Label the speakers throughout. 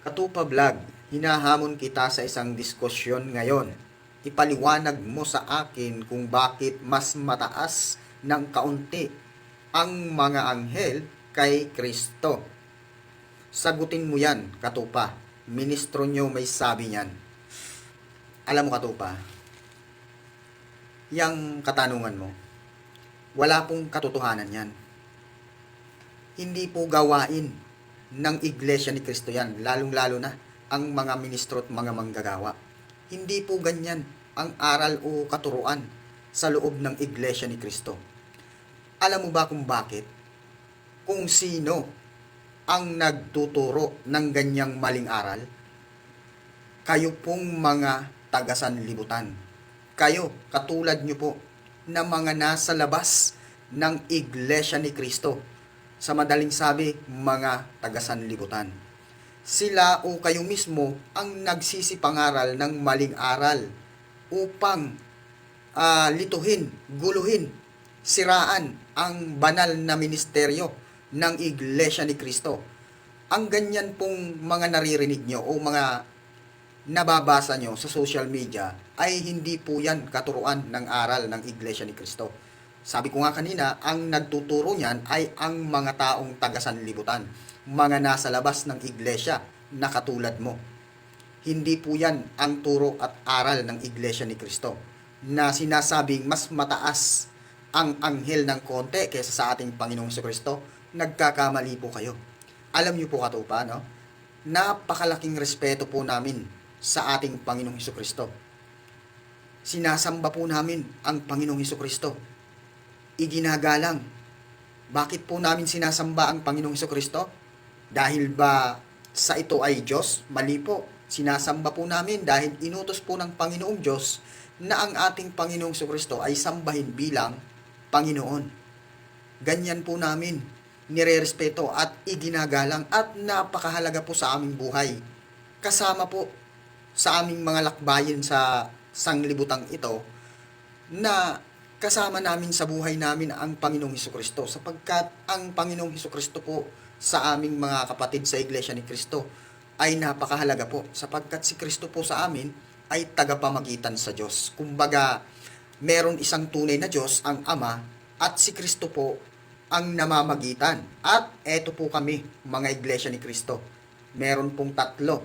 Speaker 1: Katupa Vlog, hinahamon kita sa isang diskusyon ngayon. Ipaliwanag mo sa akin kung bakit mas mataas ng kaunti ang mga anghel kay Kristo. Sagutin mo yan, Katupa. Ministro nyo may sabi niyan. Alam mo, Katupa, yang katanungan mo, wala pong katotohanan yan. Hindi po gawain ng Iglesia ni Kristo yan, lalong-lalo na ang mga ministro at mga manggagawa. Hindi po ganyan ang aral o katuruan sa loob ng Iglesia ni Kristo. Alam mo ba kung bakit? Kung sino ang nagtuturo ng ganyang maling aral? Kayo pong mga tagasanlibutan. Kayo, katulad nyo po, na mga nasa labas ng Iglesia ni Kristo sa madaling sabi, mga tagasanlibutan. Sila o kayo mismo ang nagsisipangaral ng maling aral upang ah, lituhin, guluhin, siraan ang banal na ministeryo ng Iglesia ni Kristo. Ang ganyan pong mga naririnig nyo o mga nababasa nyo sa social media ay hindi po yan katuruan ng aral ng Iglesia ni Kristo. Sabi ko nga kanina, ang nagtuturo niyan ay ang mga taong tagasanlibutan, mga nasa labas ng iglesia na katulad mo. Hindi po yan ang turo at aral ng iglesia ni Kristo na sinasabing mas mataas ang anghel ng konti kaysa sa ating Panginoong Kristo. Nagkakamali po kayo. Alam niyo po katupa, no? Napakalaking respeto po namin sa ating Panginoong Kristo. Sinasamba po namin ang Panginoong Kristo iginagalang. Bakit po namin sinasamba ang Panginoong Kristo? Dahil ba sa ito ay Diyos? Mali po. Sinasamba po namin dahil inutos po ng Panginoong Diyos na ang ating Panginoong Kristo ay sambahin bilang Panginoon. Ganyan po namin nirerespeto at iginagalang at napakahalaga po sa aming buhay. Kasama po sa aming mga lakbayin sa sanglibutang ito na kasama namin sa buhay namin ang Panginoong Heso Kristo sapagkat ang Panginoong Heso Kristo po sa aming mga kapatid sa Iglesia ni Kristo ay napakahalaga po sapagkat si Kristo po sa amin ay tagapamagitan sa Diyos. Kumbaga, meron isang tunay na Diyos, ang Ama, at si Kristo po ang namamagitan. At eto po kami, mga Iglesia ni Kristo. Meron pong tatlo.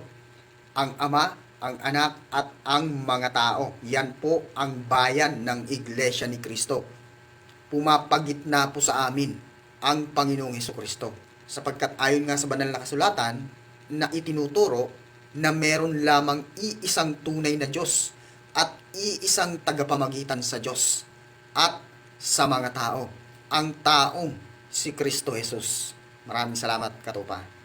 Speaker 1: Ang Ama, ang anak at ang mga tao. Yan po ang bayan ng Iglesia ni Kristo. Pumapagitna po sa amin ang Panginoong Heso Kristo. Sapagkat ayon nga sa banal na kasulatan na itinuturo na meron lamang iisang tunay na Diyos at iisang tagapamagitan sa Diyos at sa mga tao. Ang taong si Kristo Jesus. Maraming salamat, Katupa.